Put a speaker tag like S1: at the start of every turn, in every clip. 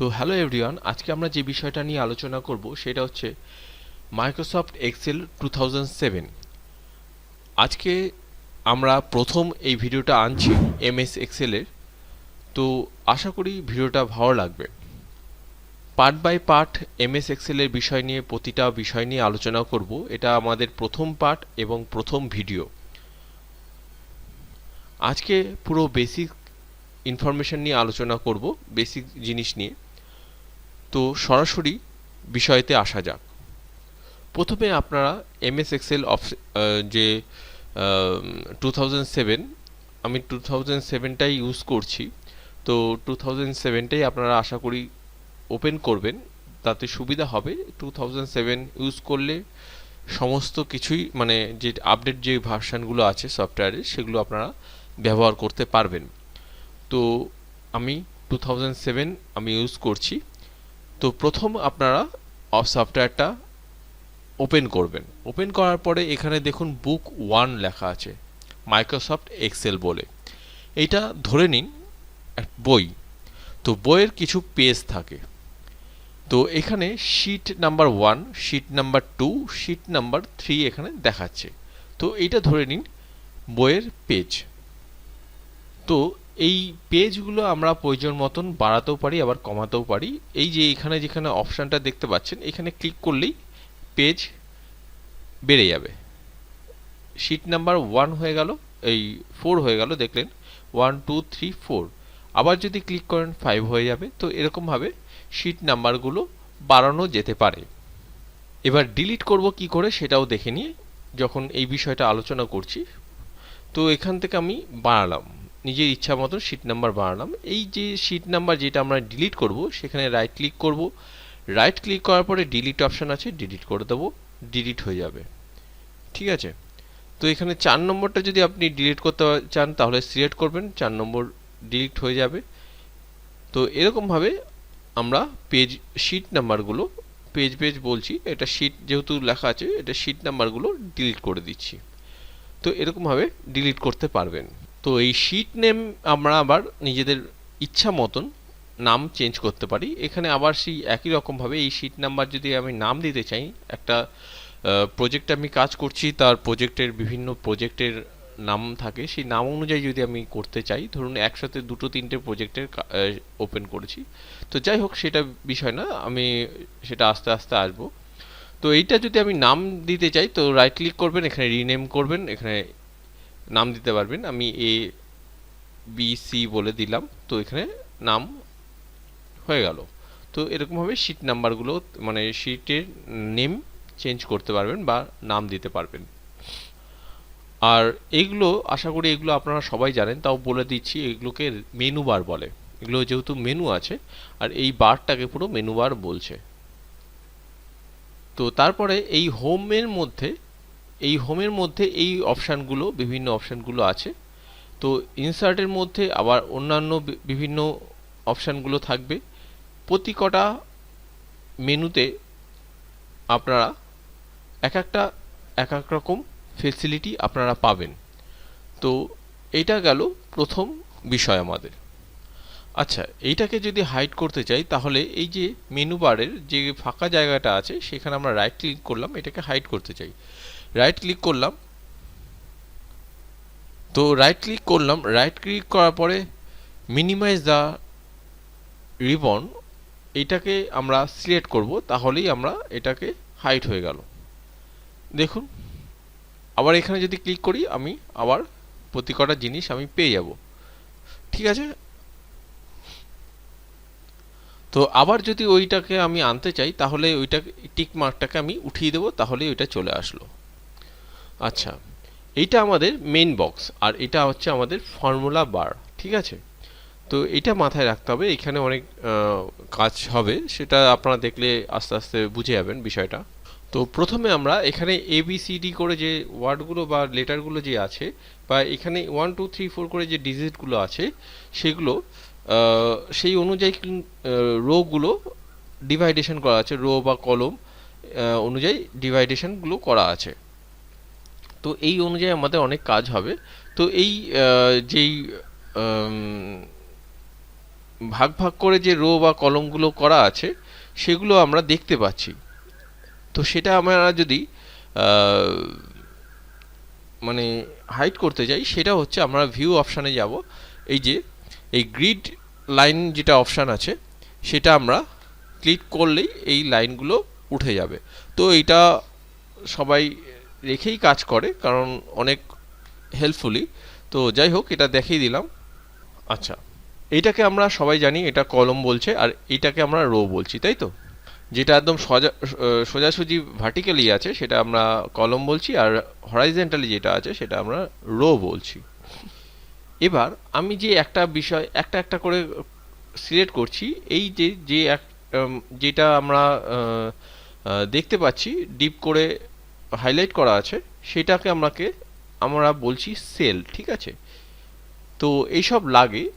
S1: তো hello everyone, আজকে আমরা যে বিষয়টা নিয়ে আলোচনা করব সেটা হচ্ছে মাইক্রোসফট এক্সেল টু আজকে আমরা প্রথম এই ভিডিওটা আনছি এমএস এক্সেলের। তো আশা করি ভিডিওটা ভালো লাগবে। পার্ট বাই পার্ট এমএস এক্সেলের বিষয় নিয়ে, প্রতিটা বিষয় নিয়ে আলোচনা করব। এটা আমাদের প্রথম পার্ট এবং প্রথম ভিডিও। আজকে পুরো বেসিক ইনফরমেশন নিয়ে আলোচনা করব, বেসিক জিনিস নিয়ে। তো সরাসরি বিষয়তে আসা যাক। প্রথমে আপনারা এমএস এক্সেল অফ যে টু আমি টু থাউজেন্ড সেভেনটাই ইউজ করছি। তো টু থাউজেন্ড সেভেনটাই আপনারা আশা করি ওপেন করবেন। তাতে সুবিধা হবে। টু থাউজেন্ড সেভেন ইউজ করলে সমস্ত কিছুই মানে যে আপডেট যে ভার্সানগুলো আছে সফটওয়্যারের সেগুলো আপনারা ব্যবহার করতে পারবেন। তো আমি টু থাউজেন্ড সেভেন আমি ইউজ করছি। তো প্রথম আপনারা সফটওয়্যারটা ওপেন করবেন। ওপেন করার পরে এখানে দেখুন বুক ওয়ান লেখা আছে মাইক্রোসফট এক্সেল বলে। এইটা ধরে নিন বই। তো বইয়ের কিছু পেজ থাকে। তো এখানে sheet number one sheet number two sheet number three এখানে দেখাচ্ছে। তো এইটা ধরে নিন বইয়ের পেজ তো এই পেজগুলো আমরা প্রয়োজন মতন বাড়াতেও পারি, আবার কমাতেও পারি। এই যে এখানে যেখানে অপশানটা দেখতে পাচ্ছেন, এখানে ক্লিক করলেই পেজ বেড়ে যাবে। শিট নাম্বার ওয়ান হয়ে গেল, এই ফোর হয়ে গেল, দেখলেন। One, two, three, four. আবার যদি ক্লিক করেন, ফাইভ হয়ে যাবে। তো এরকমভাবে শিট নাম্বারগুলো বাড়ানো যেতে পারে। এবার ডিলিট করব কি করে সেটাও দেখে নিয়ে, যখন এই বিষয়টা আলোচনা করছি। তো এখান থেকে আমি বাড়ালাম নিজের ইচ্ছা মতো শিট নাম্বার বানালাম। এই যে শিট নাম্বার যেটা আমরা ডিলিট করব, সেখানে রাইট ক্লিক করব। রাইট ক্লিক করার পরে ডিলিট অপশান আছে ডিলিট করে দেবো ডিলিট হয়ে যাবে। ঠিক আছে? তো এখানে চার নম্বরটা যদি আপনি ডিলিট করতে চান, তাহলে সিলেক্ট করবেন, চার নম্বর ডিলিট হয়ে যাবে। তো এরকমভাবে আমরা পেজ শিট নাম্বারগুলো পেজ পেজ বলছি, এটা শিট যেহেতু লেখা আছে, এটা শিট নাম্বারগুলো ডিলিট করে দিচ্ছি। তো এরকমভাবে ডিলিট করতে পারবেন। তো এই শিট নেম আমরা আবার নিজেদের ইচ্ছা মতন নাম চেঞ্জ করতে পারি। এখানে আবার সেই একই রকমভাবে এই শিট নাম্বার যদি আমি নাম দিতে চাই, একটা প্রজেক্টে আমি কাজ করছি, তার প্রজেক্টের বিভিন্ন প্রজেক্টের নাম থাকে, সেই নাম অনুযায়ী যদি আমি করতে চাই, ধরুন একসাথে দুটো তিনটে প্রজেক্টের ওপেন করেছি। তো যাই হোক, সেটা বিষয় না, আমি সেটা আস্তে আস্তে আসব। তো এইটা যদি আমি নাম দিতে চাই, তো রাইট ক্লিক করবেন, এখানে রিনেম করবেন, এখানে নাম দিতে পারবেন। আমি এ বি সি বলে দিলাম। তো এখানে নাম হয়ে গেল। তো এরকমভাবে শিট নাম্বারগুলো মানে শিটের নেম চেঞ্জ করতে পারবেন বা নাম দিতে পারবেন। আর এগুলো, আশা করি এগুলো আপনারা সবাই জানেন, তাও বলে দিচ্ছি, এগুলোকে মেনু বার বলে। এগুলো যেহেতু মেনু আছে, আর এই বারটাকে পুরো মেনু বার বলছে। তো তারপরে এই হোমের মধ্যে এই হোমের মধ্যে এই অপশানগুলো, বিভিন্ন অপশানগুলো আছে। তো ইনসার্টের মধ্যে আবার অন্যান্য বিভিন্ন অপশানগুলো থাকবে। প্রতি কটা মেনুতে আপনারা এক একটা, এক এক রকম ফেসিলিটি আপনারা পাবেন। তো এইটা গেল প্রথম বিষয় আমাদের। আচ্ছা এইটাকে যদি হাইড করতে চাই, তাহলে এই যে মেনু বারের যে ফাঁকা জায়গাটা আছে, সেখানে আমরা রাইট ক্লিক করলাম, এটাকে হাইড করতে চাই। রাইট ক্লিক করলাম। তো রাইট ক্লিক করলাম রাইট ক্লিক করার পরে মিনিমাইজ দ্য রিবন এইটাকে আমরা সিলেক্ট করব, তাহলেই আমরা এটাকে হাইট হয়ে গেল। দেখুন, আবার এখানে যদি ক্লিক করি, আমি আবার প্রতি কটা জিনিস আমি পেয়ে যাব। ঠিক আছে? তো আবার যদি ওইটাকে আমি আনতে চাই, তাহলে ওইটা টিক মার্কটাকে আমি উঠিয়ে দেবো তাহলে ওইটা চলে আসলো। আচ্ছা এইটা আমাদের মেইন বক্স আর এটা হচ্ছে আমাদের ফর্মুলা বার ঠিক আছে? তো এটা মাথায় রাখতে হবে, এখানে অনেক কাজ হবে, সেটা আপনারা দেখলে আস্তে আস্তে বুঝে যাবেন বিষয়টা। তো প্রথমে আমরা এখানে এবিসিডি করে যে ওয়ার্ডগুলো বা লেটারগুলো যে আছে, বা এখানে ওয়ান টু থ্রি ফোর করে যে ডিজিটগুলো আছে, সেগুলো সেই অনুযায়ী রোগুলো ডিভাইডেশন করা আছে, রো বা কলম অনুযায়ী ডিভাইডেশনগুলো করা আছে। তো এই অনুযায়ী আমাদের অনেক কাজ হবে। তো এই যেই ভাগ ভাগ করে যে রো বা কলমগুলো করা আছে, সেগুলো আমরা দেখতে পাচ্ছি। তো সেটা আমরা যদি মানে হাইড করতে যাই, সেটা হচ্ছে আমরা ভিউ অপশানে যাব। এই যে, এই গ্রিড লাইন যেটা অপশান আছে, সেটা আমরা ক্লিক করলেই এই লাইনগুলো উঠে যাবে। তো এটা সবাই রেখেই কাজ করে কারণ অনেক হেল্পফুলি তো যাই হোক এটা দেখিয়ে দিলাম। আচ্ছা। এইটাকে আমরা সবাই জানি এটা কলম বলছে আর এইটাকে আমরা রো বলছি তাই তো? যেটা একদম সোজা সোজাসুজি ভার্টিক্যালি আছে সেটা আমরা কলম বলছি আর হরাইজেন্টালি যেটা আছে সেটা আমরা রো বলছি। এবার আমি যে একটা বিষয় একটা একটা করে সিলেক্ট করছি এই যে যে এক যেটা আমরা দেখতে পাচ্ছি ডিপ করে হাইলাইট করা আছে, সেটাকে আমাকে, আমরা বলছি সেল ঠিক আছে? তো এইসব লাগে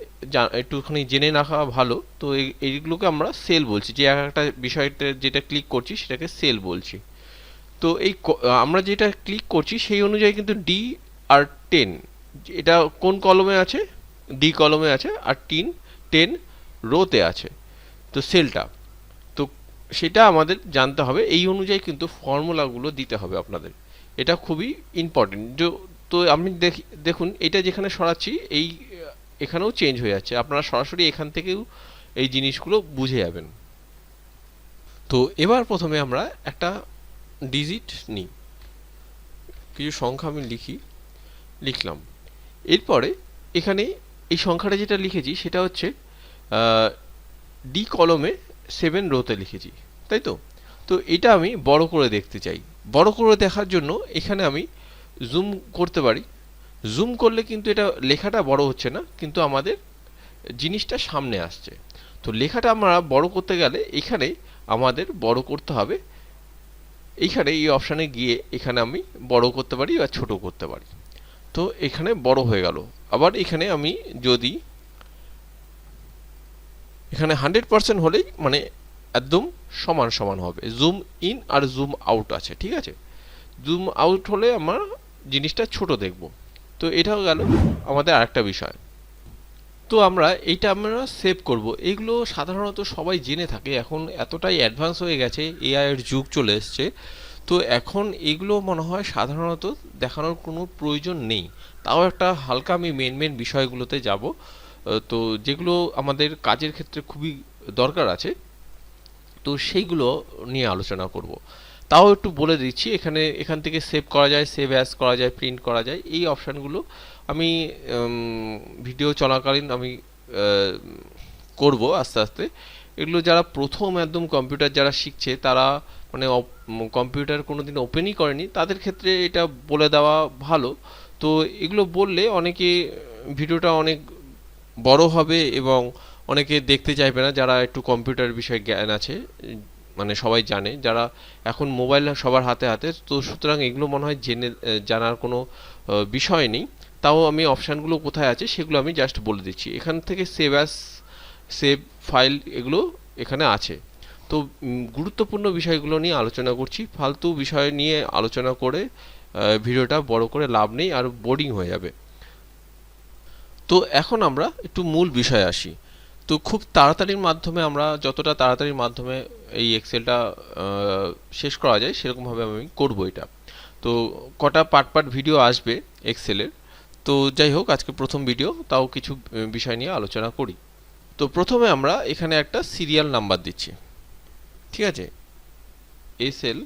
S1: একটুখানি জেনে রাখা ভালো, তো এই- এইগুলোকে আমরা সেল বলছি। যে এক একটা বিষয়টা যেটা ক্লিক করছি, সেটাকে সেল বলছি। তো এই আমরা যেটা ক্লিক করছি, সেই অনুযায়ী কিন্তু ডি আর টেন এটা কোন কলমে আছে? ডি কলমে আছে, আর টিন টেন রোতে আছে। তো সেলটা সেটা আমাদের জানতে হবে। এই অনুযায়ী কিন্তু ফর্মুলাগুলো দিতে হবে আপনাদের। এটা খুবই ইম্পর্টেন্ট তো দেখি, দেখুন, এটা যেখানে সরাচ্ছি, এই, এখানেও চেঞ্জ হয়ে যাচ্ছে। আপনারা সরাসরি এখান থেকেও এই জিনিসগুলো বুঝে যাবেন। তো এবার প্রথমে আমরা একটা ডিজিট নিই। কিছু সংখ্যা আমি লিখি, লিখলাম। এরপরে এখানে এই সংখ্যাটা যেটা লিখেছি, সেটা হচ্ছে ডি কলমে সেভেন রোতে লিখেছি, তাই তো? তো এটা আমি বড় করে দেখতে চাই। বড় করে দেখার জন্য এখানে আমি জুম করতে পারি। জুম করলে কিন্তু এটা লেখাটা বড় হচ্ছে না, কিন্তু আমাদের জিনিসটা সামনে আসছে। তো লেখাটা আমরা বড় করতে গেলে এখানে আমাদের বড় করতে হবে। এইখানে এই অপশানে গিয়ে এখানে আমি বড় করতে পারি বা ছোট করতে পারি। তো এখানে বড় হয়ে গেল। আবার এখানে আমি যদি এখানে হান্ড্রেড পার্সেন্ট হলেই মানে একদম সমান সমান হবে। জুম ইন আর জুম আউট আছে, ঠিক আছে? জুম আউট হলে আমরা জিনিসটা ছোট দেখব। তো এটাও গেল আমাদের আরেকটা বিষয়। তো আমরা এইটা আমরা সেভ করব। এগুলো সাধারণত সবাই জেনে থাকে, এখন এতটাই অ্যাডভান্স হয়ে গেছে এআই এর যুগ চলে এসছে। তো এখন এগুলো মনে হয় সাধারণত দেখানোর কোনো প্রয়োজন নেই। তাও একটা হালকা আমি মেন মেন বিষয়গুলোতে যাব। তো যেগুলো আমাদের কাজের ক্ষেত্রে খুবই দরকার আছে, তো সেইগুলো নিয়ে আলোচনা করব। তাও একটু বলে দিচ্ছি, এখানে, এখান থেকে সেভ করা যায় সেভ অ্যাস করা যায় প্রিন্ট করা যায়, এই অপশানগুলো আমি ভিডিও চলাকালীন আমি করব আস্তে আস্তে। এগুলো যারা প্রথম একদম কম্পিউটার যারা শিখছে, তারা মানে কম্পিউটার কোনোদিন ওপেনই করেনি, তাদের ক্ষেত্রে এটা বলে দেওয়া ভালো। তো এগুলো বললে অনেকে, ভিডিওটা অনেক বড় হবে এবং অনেকে দেখতে চাইবে না যারা একটু কম্পিউটার বিষয়ে জ্ঞান আছে মানে সবাই জানে, যারা এখন মোবাইল সবার হাতে হাতে, তো সুতরাং এগুলো মনে হয় জেনে জানার কোনো বিষয় নেই। তাও আমি অপশানগুলো কোথায় আছে সেগুলো আমি জাস্ট বলে দিচ্ছি। এখান থেকে সেভ অ্যাস, সেভ ফাইল এগুলো এখানে আছে। তো গুরুত্বপূর্ণ বিষয়গুলো নিয়ে আলোচনা করছি। ফালতু বিষয় নিয়ে আলোচনা করে ভিডিওটা বড় করে লাভ নেই, আর বোরিং হয়ে যাবে। তো এখন আমরা একটু মূল বিষয়ে আসি। তো খুব তাড়াতাড়ির মাধ্যমে আমরা যতটা তাড়াতাড়ির মাধ্যমে এই এক্সেলটা শেষ করা যায়, সেরকমভাবে আমি করব এটা। তো কটা পার্ট পার্ট ভিডিও আসবে এক্সেলের তো যাই হোক, আজকে প্রথম ভিডিও, তাও কিছু বিষয় নিয়ে আলোচনা করি। তো প্রথমে আমরা এখানে একটা সিরিয়াল নাম্বার দিচ্ছি। ঠিক আছে? এস এল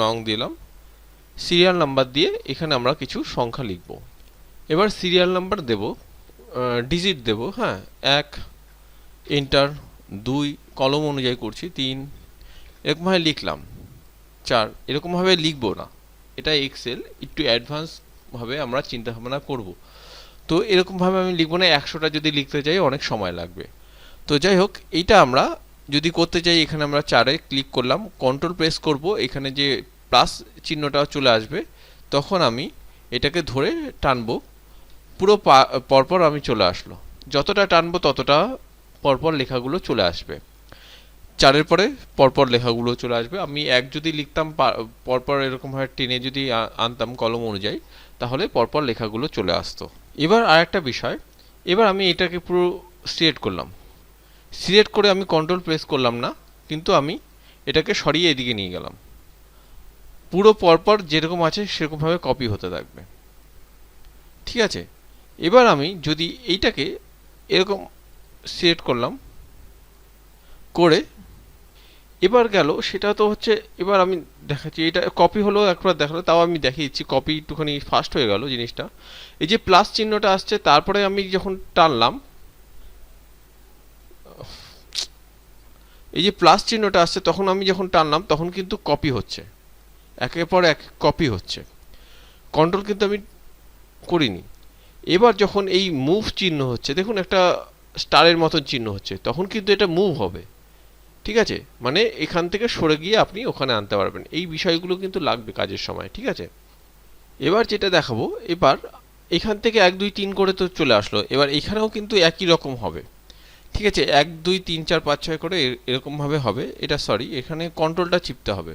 S1: নং দিলাম। সিরিয়াল নাম্বার দিয়ে এখানে আমরা কিছু সংখ্যা লিখব। এবার সিরিয়াল নাম্বার দেব। ডিজিট দেব হ্যাঁ? এক এন্টার দুই কলম অনুযায়ী করছি, তিন, এরকমভাবে লিখলাম। চার, এরকমভাবে লিখব না। এটা এক্সেল একটু অ্যাডভান্সভাবে আমরা চিন্তা ভাবনা করব। তো এরকমভাবে আমি লিখব না, একশোটা যদি লিখতে চাই অনেক সময় লাগবে। তো যাই হোক, এইটা আমরা যদি করতে চাই এখানে আমরা চারে ক্লিক করলাম কন্ট্রোল প্রেস করব, এখানে যে প্লাস চিহ্নটা চলে আসবে, তখন আমি এটাকে ধরে টানবো। পুরো পরপর আমি চলে আসলো। যতটা টানবো ততটা পরপর লেখাগুলো চলে আসবে। চারের পরে পরপর লেখাগুলো চলে আসবে। আমি এক যদি লিখতাম পরপর এরকমভাবে টেনে যদি আনতাম কলম অনুযায়ী, তাহলে পরপর লেখাগুলো চলে আসতো। এবার আর একটা বিষয়, এবার আমি এটাকে পুরো সিলেক্ট করলাম। সিলেক্ট করে আমি কন্ট্রোল প্রেস করলাম না, কিন্তু আমি এটাকে সরিয়ে এদিকে নিয়ে গেলাম। পুরো পরপর যেরকম আছে সেরকমভাবে কপি হতে থাকবে। ঠিক আছে? এবার আমি যদি এইটাকে এরকম সিলেক্ট করলাম, করে এবার গেল, সেটা তো হচ্ছে এবার আমি দেখাচ্ছি, এটা কপি হলো, একবার দেখাল, তাও আমি দেখিয়ে দিচ্ছি কপি একটুখানি ফাস্ট হয়ে গেল জিনিসটা। এই যে প্লাস চিহ্নটা আসছে, তারপরে আমি যখন টানলাম, এই যে প্লাস চিহ্নটা আসছে, তখন আমি যখন টানলাম, তখন কিন্তু কপি হচ্ছে। একের পর এক কপি হচ্ছে। কন্ট্রোল কিন্তু আমি করিনি। এবার যখন এই মুভ চিহ্ন হচ্ছে, দেখুন একটা স্টারের মতন চিহ্ন হচ্ছে, তখন কিন্তু এটা মুভ হবে। ঠিক আছে? মানে এখান থেকে সরে গিয়ে আপনি ওখানে আনতে পারবেন। এই বিষয়গুলো কিন্তু লাগবে কাজের সময়, ঠিক আছে? এবার যেটা দেখাবো, এবার এখান থেকে এক, দুই, তিন করে তো চলে আসলো। এবার এখানেও কিন্তু একই রকম হবে। ঠিক আছে? এক, দুই, তিন, চার, পাঁচ, ছয় করে এরকমভাবে হবে। এটা সরি এখানে কন্ট্রোলটা চিপতে হবে।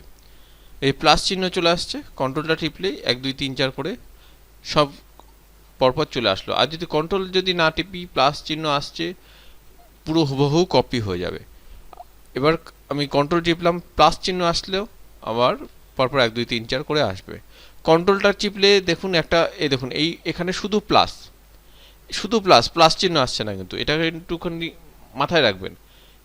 S1: এই প্লাস চিহ্ন চলে আসছে কন্ট্রোলটা টিপলেই এক, দুই, তিন, চার করে সব পরপর চলে আসলো। আর যদি কন্ট্রোল যদি না টিপি প্লাস চিহ্ন আসছে, পুরো হুবহু কপি হয়ে যাবে। এবার আমি কন্ট্রোল টিপলাম প্লাস চিহ্ন আসলেও আবার পরপর এক, দুই, তিন, চার করে আসবে। কন্ট্রোলটা চিপলে দেখুন একটা, এই দেখুন, এই এখানে শুধু প্লাস শুধু প্লাস প্লাস চিহ্ন আসছে না কিন্তু। এটা একটুখানি মাথায় রাখবেন।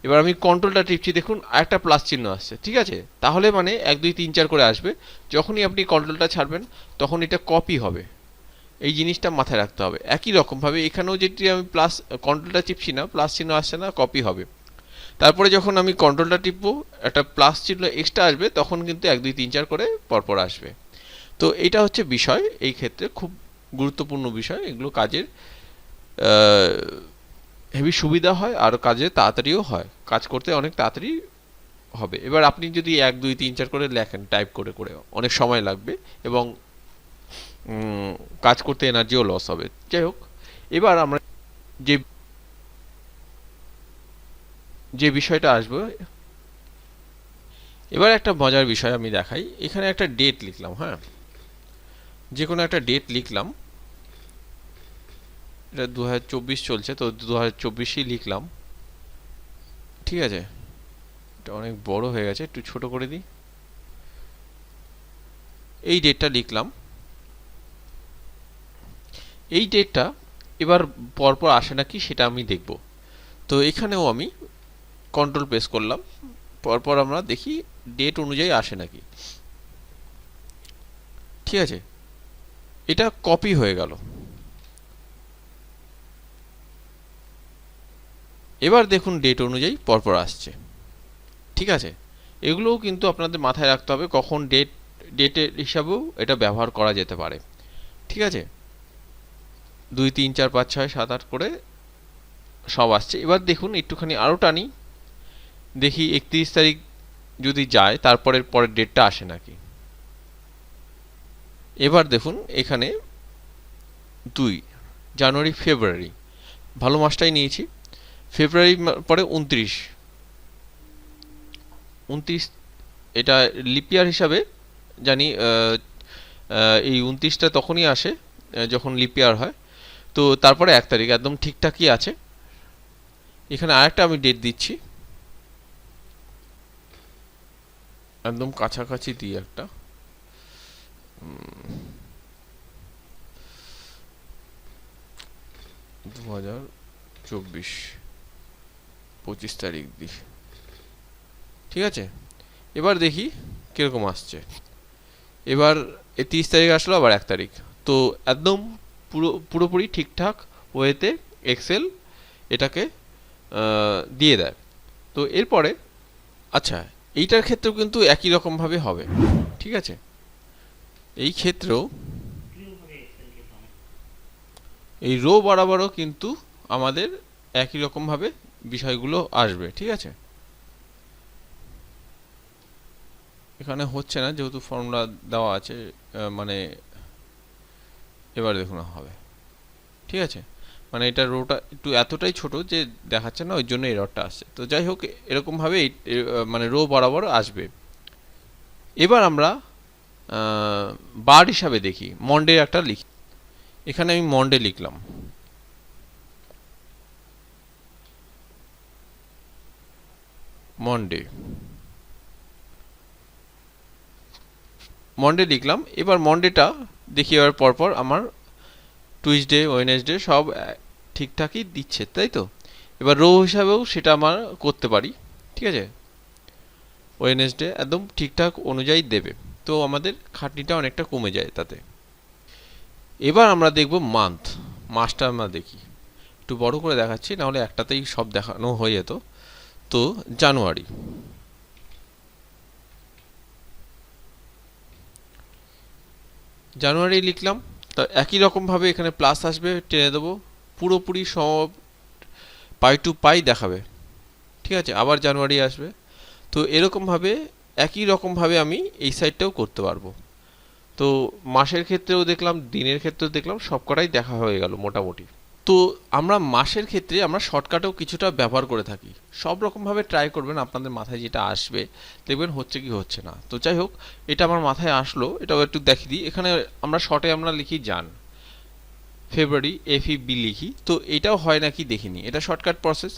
S1: এবার আমি কন্ট্রোলটা টিপছি, দেখুন একটা প্লাস চিহ্ন আসছে, ঠিক আছে? তাহলে মানে এক, দুই, তিন, চার করে আসবে। যখনই আপনি কন্ট্রোলটা ছাড়বেন, তখন এটা কপি হবে। এই জিনিসটা মাথায় রাখতে হবে। একই রকমভাবে এখানেও যেটি আমি প্লাস কন্ট্রোলটা চিপছি না প্লাস চিহ্ন আসছে না কপি হবে। তারপরে যখন আমি কন্ট্রোলটা টিপবো, একটা প্লাস চিহ্ন এক্সট্রা আসবে, তখন কিন্তু এক, দুই, তিন, চার করে পরপর আসবে। তো এটা হচ্ছে বিষয়, এই ক্ষেত্রে খুব গুরুত্বপূর্ণ বিষয়। এগুলো কাজের হেভি সুবিধা হয় আর কাজে তাড়াতাড়িও হয়। কাজ করতে অনেক তাড়াতাড়ি হবে। এবার আপনি যদি এক, দুই, তিন, চার করে লেখেন টাইপ করে করে, অনেক সময় লাগবে এবং কাজ করতে এনার্জিও লস হবে। যাই হোক, এবার আমরা যে যে বিষয়টা আসবে, এবার একটা মজার বিষয় আমি দেখাই। এখানে একটা ডেট লিখলাম হ্যাঁ? যে কোনো একটা ডেট লিখলাম। এটা দুহাজার চব্বিশ চলছে, তো দু হাজার লিখলাম। ঠিক আছে? এটা অনেক বড় হয়ে গেছে, একটু ছোট করে দিই। এই ডেটটা লিখলাম। এই ডেটটা এবার পরপর আসে নাকি সেটা আমি দেখব। তো এখানেও আমি কন্ট্রোল প্রেস করলাম, পরপর আমরা দেখি ডেট অনুযায়ী আসে নাকি। ঠিক আছে? এটা কপি হয়ে গেল। এবার দেখুন ডেট অনুযায়ী পরপর আসছে। ঠিক আছে? এগুলোও কিন্তু আপনাদের মাথায় রাখতে হবে কখন ডেট ডেটের হিসাবেও এটা ব্যবহার করা যেতে পারে। ঠিক আছে? দুই, তিন, চার, পাঁচ, ছয়, সাত, আট করে সব আসছে। এবার দেখুন, একটুখানি আরও টানি। দেখি একত্রিশ তারিখ যদি যায়, তারপরের পরের ডেটটা আসে নাকি। এবার দেখুন, এখানে দুই, জানুয়ারি, ফেব্রুয়ারি। ভালো মাসটাই নিয়েছি। ফেব্রুয়ারি পরে উনত্রিশ। উনত্রিশ, এটা লিপিয়ার হিসাবে জানি এই উনত্রিশটা তখনই আসে যখন লিপিয়ার হয়। তো তারপরে এক তারিখ একদম ঠিকঠাকই আছে। এখানে আরেকটা আমি ডেট দিচ্ছি। একদম কাছাকাছি দিই একটা। দু হাজার চব্বিশ, পঁচিশ তারিখ দিই। ঠিক আছে? এবার দেখি কীরকম আসছে। এবার তিরিশ তারিখ আসলো, আবার এক তারিখ। তো একদম পুরো, পুরোপুরি ঠিকঠাক ওয়েতে এক্সেল এটাকে দিয়ে দেয়। তো এরপরে আচ্ছা এইটার ক্ষেত্রেও কিন্তু একই রকমভাবে হবে, ঠিক আছে? এই ক্ষেত্রেও এই রো বরাবরও কিন্তু আমাদের একই রকমভাবে বিষয়গুলো আসবে, ঠিক আছে? এখানে হচ্ছে না, যেহেতু ফর্মুলা দেওয়া আছে মানে এবার দেখুন হবে। ঠিক আছে? মানে এটা রোটা একটু এতটাই ছোট যে দেখাচ্ছে না, ওই জন্য এররটা আসছে। তো যাই হোক, এরকমভাবে মানে রো বরাবর আসবে। এবার আমরা বার হিসাবে দেখি। মন্ডে একটা লিখি। এখানে আমি মন্ডে লিখলাম। মন্ডে। মন্ডে লিখলাম। এবার মন্ডেটা দেখি এবার পরপর আমার টুইসডে ওয়েনেসডে সব ঠিকঠাকই দিচ্ছে, তাই তো? এবার রো হিসাবেও সেটা আমার করতে পারি, ঠিক আছে? ওয়েনেসডে একদম ঠিকঠাক অনুযায়ী দেবে, তো আমাদের খাটনিটা অনেকটা কমে যায় তাতে। এবার আমরা দেখব মান্থ মাসটা আমরা দেখি। একটু বড় করে দেখাচ্ছি, নাহলে একটাতেই সব দেখানো হয়ে যেত। তো, জানুয়ারি। জানুয়ারি লিখলাম, তা একই রকমভাবে এখানে প্লাস আসবে, টেনে দেবো, পুরোপুরি সব পাই টু পাই দেখাবে, ঠিক আছে? আবার জানুয়ারি আসবে, তো এরকমভাবে, একই রকমভাবে আমি এই সাইডটাও করতে পারব। তো মাসের ক্ষেত্রেও দেখলাম, দিনের ক্ষেত্রেও দেখলাম, সবকটাই দেখা হয়ে গেল মোটামুটি। তো আমরা মাসের ক্ষেত্রে আমরা শর্টকাটেও কিছুটা ব্যবহার করে থাকি। সব রকমভাবে ট্রাই করবেন, আপনাদের মাথায় যেটা আসবে, দেখবেন হচ্ছে কি হচ্ছে না। তো যাই হোক, এটা আমার মাথায় আসলো, এটাও একটু দেখিয়ে দিই। এখানে আমরা শর্টে আমরা লিখি জান। ফেব্রুয়ারি এফ বি লিখি। তো এটাও হয় নাকি দেখিনি। এটা শর্টকাট প্রসেস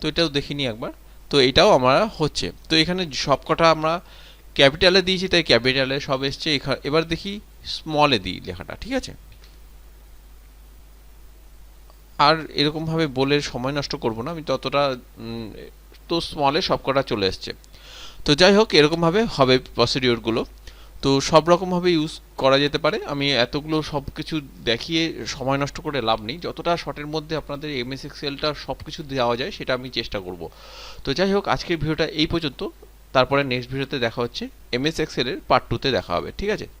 S1: তো এটাও দেখিনি একবার। তো এটাও আমরা হচ্ছে। তো এখানে সবকটা আমরা ক্যাপিটালে দিয়েছি, তাই ক্যাপিটালে সব এসছে। এবার দেখি স্মলে দিই লেখাটা, ঠিক আছে? আর এরকমভাবে বলে সময় নষ্ট করব না, আমি ততটা তো স্মলে সবকটা চলে এসছে। তো যাই হোক, এরকমভাবে হবে প্রসিডিওরগুলো তো সব রকমভাবে ইউজ করা যেতে পারে। আমি এতগুলো সব কিছু দেখিয়ে সময় নষ্ট করে লাভ নেই। যতটা শর্টের মধ্যে আপনাদের এমএস এক্সেলটা সব কিছু দেওয়া যায়, সেটা আমি চেষ্টা করব। তো যাই হোক, আজকের ভিডিওটা এই পর্যন্ত। তারপরে নেক্সট ভিডিওতে দেখা হচ্ছে। এমএস এক্সেলের পার্ট টুতে দেখা হবে, ঠিক আছে?